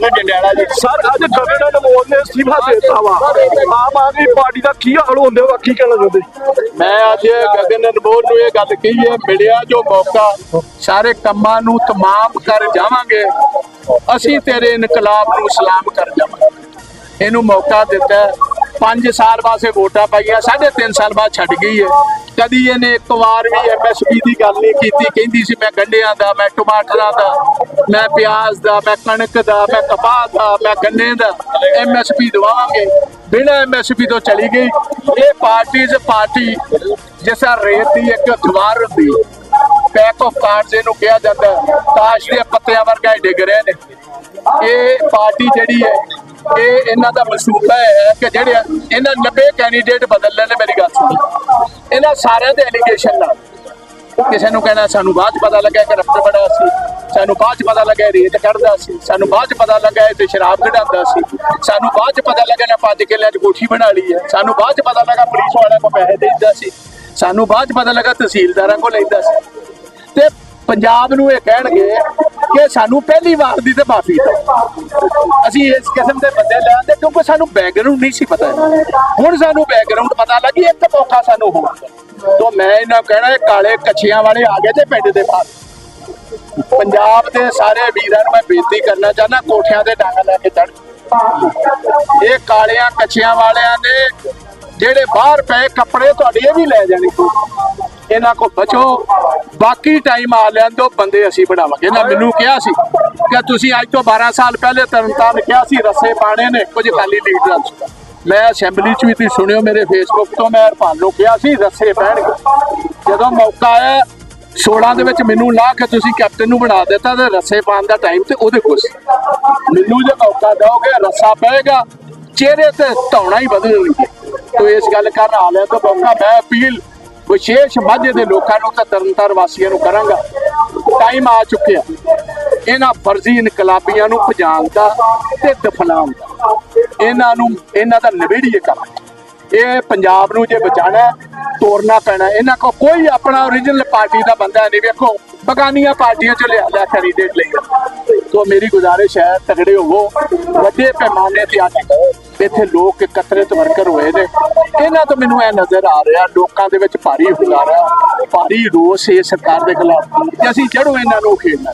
ਮੈਂ ਜੰਡਿਆਲਾ ਜੀ। ਸਰ ਅੱਜ ਗਗਨ ਅਨਮੋਲ ਨੇ ਅਸਤੀਫਾ ਦੇ ਦਿੱਤਾ ਵਾ। ਆਮ ਆਦਮੀ ਪਾਰਟੀ ਦਾ ਕੀ ਹਾਲ ਹੁੰਦੇ ਵਾ ਕੀ ਕਹਿਣਾ ਚਾਹੁੰਦੇ? ਮੈਂ ਅੱਜ ਗਗਨ ਅਨਮੋਲ ਨੂੰ ਇਹ ਗੱਲ ਕਹੀ ਹੈ ਮਿਲਿਆ ਜੋ ਮੌਕਾ ਸਾਰੇ ਕੰਮਾਂ ਨੂੰ ਤਮਾਮ ਕਰ ਜਾਵਾਂਗੇ। ਅਸੀਂ ਤੇਰੇ ਇਨਕਲਾਬ ਨੂੰ ਸਲਾਮ ਕਰ ਜਾਵਾਂਗੇ। ਇਹਨੂੰ ਮੌਕਾ ਦਿੱਤਾ 5 ਸਾਲ ਬਾਅਦ ਇਹ ਵੋਟਾਂ ਪਾਈਆਂ 3.5 ਸਾਲ ਬਾਅਦ ਛੱਡ ਗਈ ਹੈ ਕਦੀ ਇਹਨੇ ਇੱਕ ਵਾਰ ਵੀ ਐਮਐਸਪੀ ਦੀ ਗੱਲ ਨਹੀਂ ਕੀਤੀ, ਕਹਿੰਦੀ ਸੀ ਮੈਂ ਗੰਢਿਆਂ ਦਾ, ਮੈਂ ਟਮਾਟਰਾਂ ਦਾ, ਮੈਂ ਪਿਆਜ਼ ਦਾ, ਮੈਂ ਕਣਕ ਦਾ, ਮੈਂ ਕਪਾਹ ਦਾ, ਮੈਂ ਗੰਨੇ ਦਾ ਐਮਐਸਪੀ ਦਵਾਵਾਂਗੇ ਬਿਨਾਂ ਐਮਐਸਪੀ ਤੋਂ ਚਲੀ ਗਈ। ਇਹ ਪਾਰਟੀ ਜ਼ ਪਾਰਟੀ, ਜਿਸਾ ਰੇਤ ਦੀ ਇੱਕ ਦੀਵਾਰ ਹੁੰਦੀ ਪੈਕ ਆਫ ਕਾਰਡਸ ਇਹਨੂੰ ਕਿਹਾ ਜਾਂਦਾ ਤਾਸ਼ ਦੇ ਪੱਤਿਆਂ ਵਰਗਾ ਇਹ ਡਿੱਗ ਰਹੇ ਨੇ। ਇਹ ਪਾਰਟੀ ਜਿਹੜੀ ਹੈ ਇਹ ਇਹਨਾਂ ਦਾ ਮਸੂਬਾ ਹੈ ਕਿ ਜਿਹੜੇ ਇਹਨਾਂ 90 ਕੈਂਡੀਡੇਟ ਬਦਲ ਲੈਣੇ, ਮੇਰੀ ਗੱਲ ਸੁਣੋ। ਇਹਨਾਂ ਸਾਰਿਆਂ ਦੇ ਐਲੀਗੇਸ਼ਨ ਨਾਲ। ਕਿਸੇ ਨੂੰ ਕਹਿਣਾ, ਸਾਨੂੰ ਬਾਅਦ ਚ ਪਤਾ ਲੱਗਾ ਕਿ ਰਫਤ ਬੜਾ ਸੀ। ਸਾਨੂੰ ਬਾਅਦ ਚ ਪਤਾ ਲੱਗਾ ਰੇਤ ਕੱਢਦਾ ਸੀ। ਸਾਨੂੰ ਬਾਅਦ ਚ ਪਤਾ ਲੱਗਾ ਇਹ ਤੇ ਸ਼ਰਾਬ ਕਢਾਉਂਦਾ ਸੀ। ਸਾਨੂੰ ਬਾਅਦ ਚ ਪਤਾ ਲੱਗਾ ਨਾ ਪੰਜ ਕਿੱਲਿਆਂ ਚ ਕੋਠੀ ਬਣਾ ਲਈ ਹੈ। ਸਾਨੂੰ ਬਾਅਦ ਚ ਪਤਾ ਲੱਗਾ ਪੁਲਿਸ ਵਾਲਿਆਂ ਕੋ ਪੈਸੇ ਦੇਈਦਾ ਸੀ। ਸਾਨੂੰ ਬਾਅਦ ਚ ਪਤਾ ਲੱਗਾ ਤਹਿਸੀਲਦਾਰਾਂ ਕੋ ਲੈਂਦਾ ਸੀ। ਤੇ ਪੰਜਾਬ ਨੂੰ ਇਹ ਕਹਿਣਗੇ ਕਿ ਸਾਨੂੰ ਪਹਿਲੀ ਵਾਰ ਦੀ ਤੇ ਮਾਫੀ ਦਿਓ। ਅਸੀਂ ਇਸ ਕਿਸਮ ਦੇ ਬੰਦੇ ਲੈਂਦੇ ਕਿਉਂਕਿ ਸਾਨੂੰ ਬੈਕਗ੍ਰਾਉਂਡ ਨਹੀਂ ਸੀ ਪਤਾ। ਹੁਣ ਸਾਨੂੰ ਬੈਕਗ੍ਰਾਉਂਡ ਪਤਾ ਲੱਗੀ, ਇੱਕ ਮੌਕਾ ਸਾਨੂੰ ਹੋਰ ਤੋਂ ਮੈਂ ਇਹਨਾਂ ਕਹਿਣਾ, ਇਹ ਕਾਲੇ ਕੱਛੀਆਂ ਵਾਲੇ ਆ ਗਏ ਤੇ ਪਿੰਡ ਦੇ ਬਾਹਰ। ਪੰਜਾਬ ਦੇ ਸਾਰੇ ਵੀਰਾਂ ਨੂੰ ਮੈਂ ਬੇਨਤੀ ਕਰਨਾ ਚਾਹੁੰਦਾ, ਕੋਠਿਆਂ ਦੇ ਡੰਗ ਲੈ ਕੇ ਚੜ ਇਹ ਕਾਲਿਆਂ ਕੱਛੀਆਂ ਵਾਲਿਆਂ ਨੇ ਜਿਹੜੇ ਬਾਹਰ ਪਏ ਕੱਪੜੇ ਤੁਹਾਡੇ ਇਹ ਵੀ ਲੈ ਜਾਣੇ। ਇਹਨਾਂ ਕੋ ਬਚੋ। ਬਾਕੀ ਟਾਈਮ ਆ ਲੈਣ ਦਿਓ, ਬੰਦੇ ਅਸੀਂ ਬਣਾਵਾਂਗੇ। ਇਹਨਾਂ ਮੈਨੂੰ ਕਿਹਾ ਸੀ ਕਿ ਤੁਸੀਂ ਅੱਜ ਤੋਂ 12 ਸਾਲ ਪਹਿਲੇ ਤਰਨਤਾਰਨ ਕਿਹਾ ਸੀ, ਰਸੇ ਪਾਣੇ ਨੇ, ਕੁਝ ਖਾਲੀ ਲੀਡਰਾਂ ਨੂੰ ਮੈਂ ਅਸੈਂਬਲੀ ਚ ਵੀ ਤੁਸੀਂ ਸੁਣਿਓ, ਮੇਰੇ ਫੇਸਬੁੱਕ ਤੋਂ ਮੈਂ ਹਰਪਾਲ ਨੂੰ ਕਿਹਾ ਸੀ, ਰਸੇ ਪੈਣਗੇ। ਜਦੋਂ ਮੌਕਾ ਆਇਆ 16 ਦੇ ਵਿੱਚ ਮੈਨੂੰ ਲਾ ਕੇ ਤੁਸੀਂ ਕੈਪਟਨ ਨੂੰ ਬਣਾ ਦਿੱਤਾ ਤੇ ਰਸੇ ਪਾਉਣ ਦਾ ਟਾਈਮ ਤੇ ਉਹਦੇ ਕੋਲ ਸੀ। ਮੈਨੂੰ ਜੇ ਮੌਕਾ ਦਿਓਗੇ, ਰੱਸਾ ਪਏਗਾ, ਚਿਹਰੇ ਤੇ ਧੌਣਾ ਹੀ ਬਦਲਣਗੇ ਤੋ ਇਸ ਗੱਲ ਕਰਨ ਆ ਲਿਆ, ਤਾਂ ਮੌਕਾ ਮੈਂ ਅਪੀਲ ਵਿਸ਼ੇਸ਼ ਮਾਝੇ ਦੇ ਲੋਕਾਂ ਨੂੰ ਤੇ ਤਰਨਤਾਰ ਵਾਸੀਆਂ ਨੂੰ ਕਰਾਂਗਾ। ਟਾਈਮ ਆ ਚੁੱਕਿਆ। ਇਹਨਾਂ ਫਰਜ਼ੀ ਇਨਕਲਾਬੀਆਂ ਨੂੰ ਭਜਾਉਣ ਦਾ ਤੇ ਦਫਨਾਉਣ ਦਾ। ਇਹਨਾਂ ਨੂੰ ਇਹਨਾਂ ਦਾ ਨਿਬੇੜੀਏ ਕੰਮ। ਇਹ ਪੰਜਾਬ ਨੂੰ ਜੇ ਬਚਾਣਾ ਹੈ, ਤੋੜਨਾ ਪੈਣਾ ਇਹਨਾਂ ਕੋ ਕੋਈ ਆਪਣਾ ਓਰੀਜਨਲ ਪਾਰਟੀ ਦਾ ਬੰਦਾ ਨਹੀਂ। ਵੇਖੋ ਬਗਾਨੀਆਂ ਪਾਰਟੀਆਂ ਚ ਲਿਆ ਲਿਆ ਕੈਂਡੀਡੇਟ ਲਈ। ਤੋ ਮੇਰੀ ਗੁਜ਼ਾਰਿਸ਼ ਹੈ ਤਗੜੇ ਹੋਵੋ ਵੱਡੇ ਪੈਮਾਨੇ ਤੇ ਅੱਜ ਇੱਥੇ ਲੋਕ ਇਕੱਤਰਿਤ ਵਰਕਰ ਹੋਏ ਨੇ। ਇਹਨਾਂ ਤੋਂ ਮੈਨੂੰ ਇਹ ਨਜ਼ਰ ਆ ਰਿਹਾ, ਲੋਕਾਂ ਦੇ ਵਿੱਚ ਭਾਰੀ ਹੁੰਗਾਰਾ ਭਾਰੀ ਰੋਸ ਹੈ ਸਰਕਾਰ ਦੇ ਖਿਲਾਫ। ਕਿ ਅਸੀਂ ਜੜੋਂ ਇਹਨਾਂ ਨੂੰ ਖੇਡਣਾ।